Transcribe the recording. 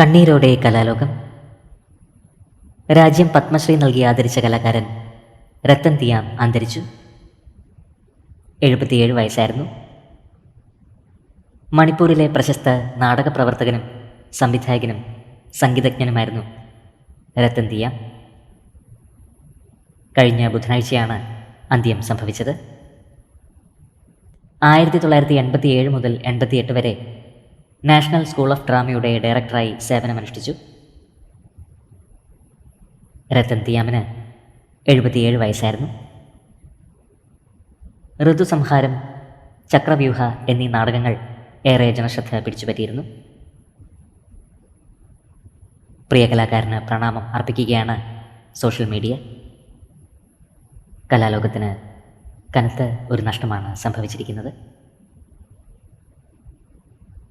കണ്ണീരോടെ കലാലോകം. രാജ്യം പത്മശ്രീ നൽകി ആദരിച്ച കലാകാരൻ രത്തൻ തിയാം അന്തരിച്ചു. എഴുപത്തിയേഴ് വയസ്സായിരുന്നു. മണിപ്പൂരിലെ പ്രശസ്ത നാടക പ്രവർത്തകനും സംവിധായകനും സംഗീതജ്ഞനുമായിരുന്നു രത്തൻ തിയാം. കഴിഞ്ഞ ബുധനാഴ്ചയാണ് അന്ത്യം സംഭവിച്ചത്. ആയിരത്തി തൊള്ളായിരത്തി എൺപത്തി ഏഴ് മുതൽ എൺപത്തിയെട്ട് വരെ നാഷണൽ സ്കൂൾ ഓഫ് ഡ്രാമയുടെ ഡയറക്ടറായി സേവനമനുഷ്ഠിച്ചു. രത്തൻ തിയാമിന് എഴുപത്തിയേഴ് വയസ്സായിരുന്നു. ഋതുസംഹാരം ചക്രവ്യൂഹ എന്നീ നാടകങ്ങൾ ഏറെ ജനശ്രദ്ധ പിടിച്ചുപറ്റിയിരുന്നു. പ്രിയ കലാകാരന് പ്രണാമം അർപ്പിക്കുകയാണ് സോഷ്യൽ മീഡിയ. കലാലോകത്തിന് കനത്ത ഒരു നഷ്ടമാണ് സംഭവിച്ചിരിക്കുന്നത്.